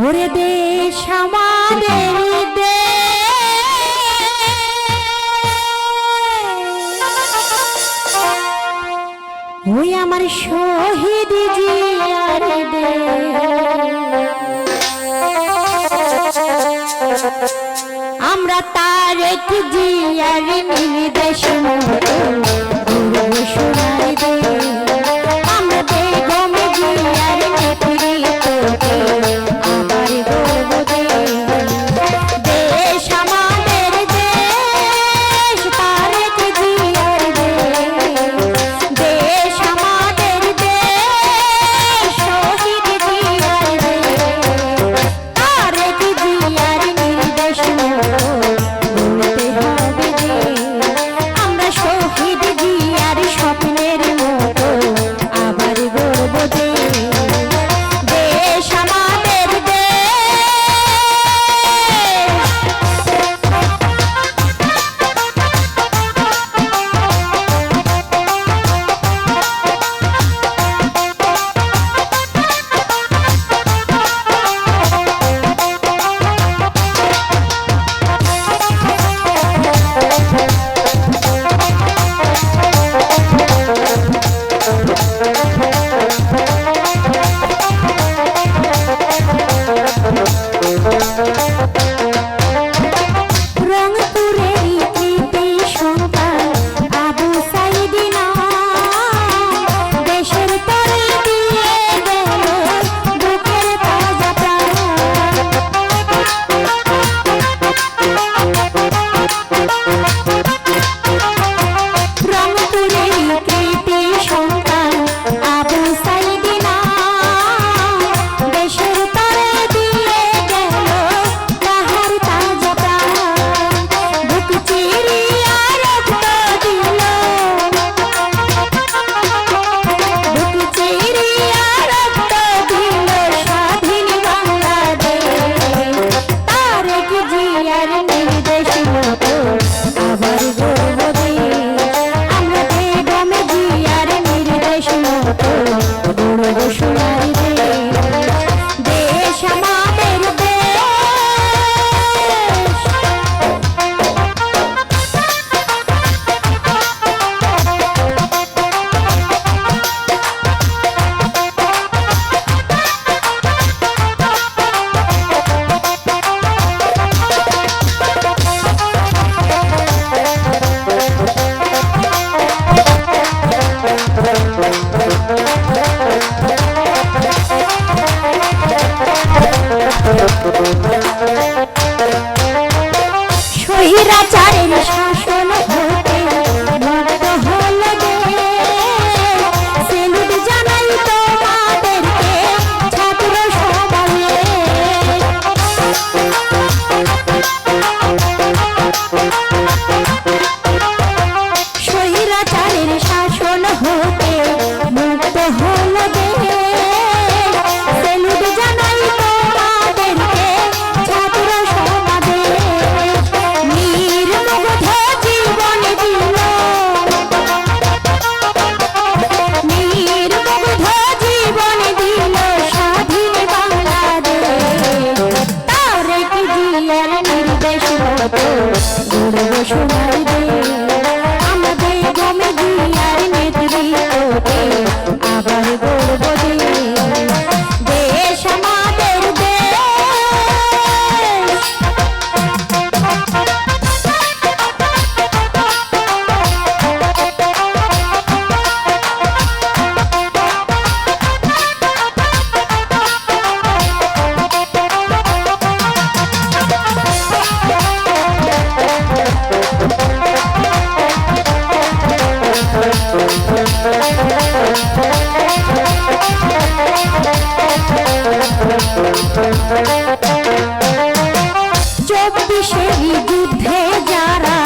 ওরে দেশ আমাদের দে ওই আমার শহীদ জিয়ার দে আমরা তার এক জিয়ার নির্দেশ Social Life. চব্বিশের যুদ্ধে যারা